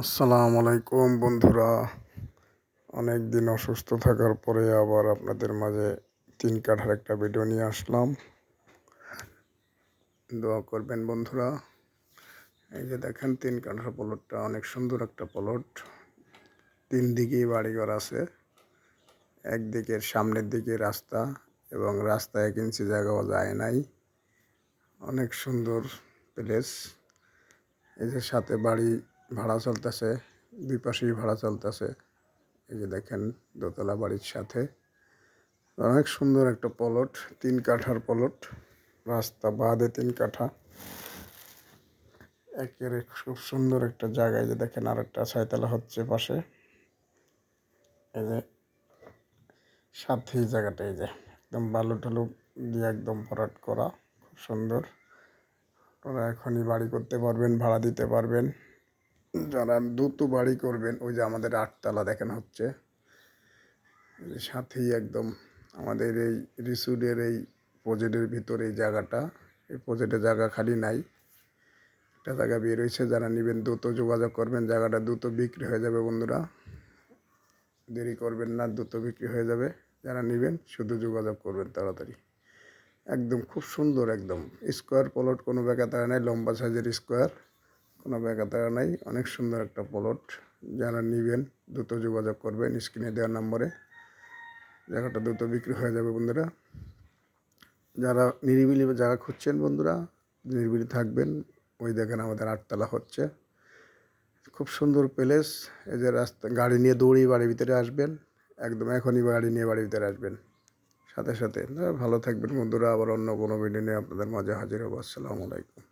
আসসালামু আলাইকুম বন্ধুরা। অনেক দিন অসুস্থ থাকার পরে আবার আপনাদের মাঝে তিন কাঠার একটা ভিডিও নিয়ে আসলাম। দোয়া করবেন বন্ধুরা। এই যে দেখেন, তিন কাঠার প্লটটা অনেক সুন্দর একটা প্লট তিন দিকেই বাড়িঘর আছে, একদিকের সামনের দিকে রাস্তা এবং রাস্তায় এক ইঞ্চি জায়গাও যায় নাই। অনেক সুন্দর প্লেস এই যে সাথে বাড়ি ভাড়া চলতেছে, দুই পাশেই ভাড়া চলতেছে। এই যে দেখেন দোতলা বাড়ির সাথে। অনেক সুন্দর একটা পলট, তিন কাঠার পলট। রাস্তা বাদে তিন কাঠা। একের খুব সুন্দর একটা জায়গায় যে দেখেন আর একটা ছয়তলা হচ্ছে পাশে। এই যে সাথেই জায়গাটা, এই যে একদম বালু টালু দিয়ে একদম ভরাট করা, খুব সুন্দর। ওরা এখনই বাড়ি করতে পারবেন, ভাড়া দিতে পারবেন। যারা দ্রুত বাড়ি করবেন, ওই যে আমাদের আটতলা দেখেন হচ্ছে সাথেই একদম আমাদের এই রিসুডের এই প্রজেক্টের ভিতরে এই জায়গাটা, এই প্রজেক্টের জায়গা খালি নাই, একটা জায়গা বের হয়েছে, যারা নেবেন দ্রুত যোগাযোগ করবেন, জায়গাটা দ্রুত বিক্রি হয়ে যাবে বন্ধুরা, দেরি করবেন না, দ্রুত বিক্রি হয়ে যাবে, যারা নেবেন শুধু যোগাযোগ করবেন তাড়াতাড়ি, একদম খুব সুন্দর একদম স্কোয়ার প্লট কোনো ব্যাপার নেই, লম্বা সাইজের স্কোয়ার কোনো ব্যাঘাতারা নাই। অনেক সুন্দর একটা প্লট যারা নেবেন, দ্রুত যোগাযোগ করবেন স্ক্রিনে দেওয়ার নম্বরে। জায়গাটা দ্রুত বিক্রি হয়ে যাবে বন্ধুরা। যারা নিরিবিলি জায়গা খুঁজছেন বন্ধুরা, নিরিবিলি থাকবেন। ওই দেখেন আমাদের আটতলা হচ্ছে। খুব সুন্দর প্লেস এই যে রাস্তা, গাড়ি নিয়ে দৌড়িয়ে বাড়ির ভিতরে আসবেন। একদম এখনই গাড়ি নিয়ে বাড়ির ভিতরে আসবেন। সাথে সাথে। ভালো থাকবেন বন্ধুরা। আবার অন্য কোনো ভিডিও নিয়ে আপনাদের মাঝে হাজির হব। আসসালামু আলাইকুম।